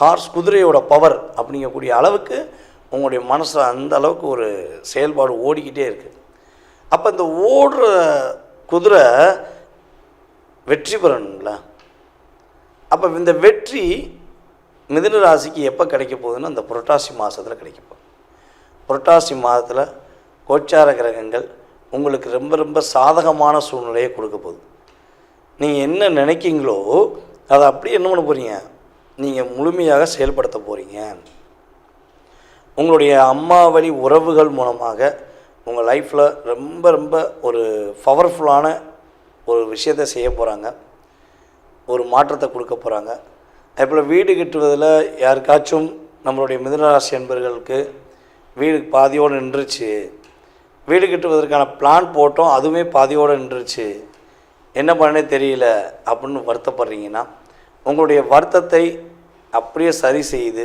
Hours குதிரையோட power அப்படிங்கக்கூடிய அளவுக்கு உங்களுடைய மனசில் அந்த அளவுக்கு ஒரு செயல்பாடு ஓடிக்கிட்டே இருக்குது அப்போ இந்த ஓடுற குதிரை வெற்றி பெறணும்ல. அப்போ இந்த வெற்றி மிதுன ராசிக்கு எப்போ கிடைக்க போகுதுன்னா அந்த புரட்டாசி மாதத்தில் கிடைக்க போகுது. புரட்டாசி மாதத்தில் கோச்சார கிரகங்கள் உங்களுக்கு ரொம்ப ரொம்ப சாதகமான சூழ்நிலையை கொடுக்க போகுது. நீங்கள் என்ன நினைக்கிங்களோ அதை அப்படியே என்ன பண்ண போகிறீங்க நீங்கள் முழுமையாக செயல்படுத்த போகிறீங்க உங்களுடைய அம்மா வழி உறவுகள் மூலமாக உங்கள் லைஃப்பில் ரொம்ப ரொம்ப ஒரு பவர்ஃபுல்லான ஒரு விஷயத்தை செய்ய போகிறாங்க ஒரு மாற்றத்தை கொடுக்க போகிறாங்க அதேபோல் வீடு கட்டுவதில் யாருக்காச்சும் நம்மளுடைய மிதனராசி என்பர்களுக்கு வீடு பாதியோடு நின்றுச்சு. வீடு கட்டுவதற்கான பிளான் போட்டோம் அதுவுமே பாதியோடு நின்றுச்சு. என்ன பண்ணனே தெரியல அப்படின்னு வருத்தப்படுறீங்கன்னா உங்களுடைய வருத்தத்தை அப்படியே சரி செய்து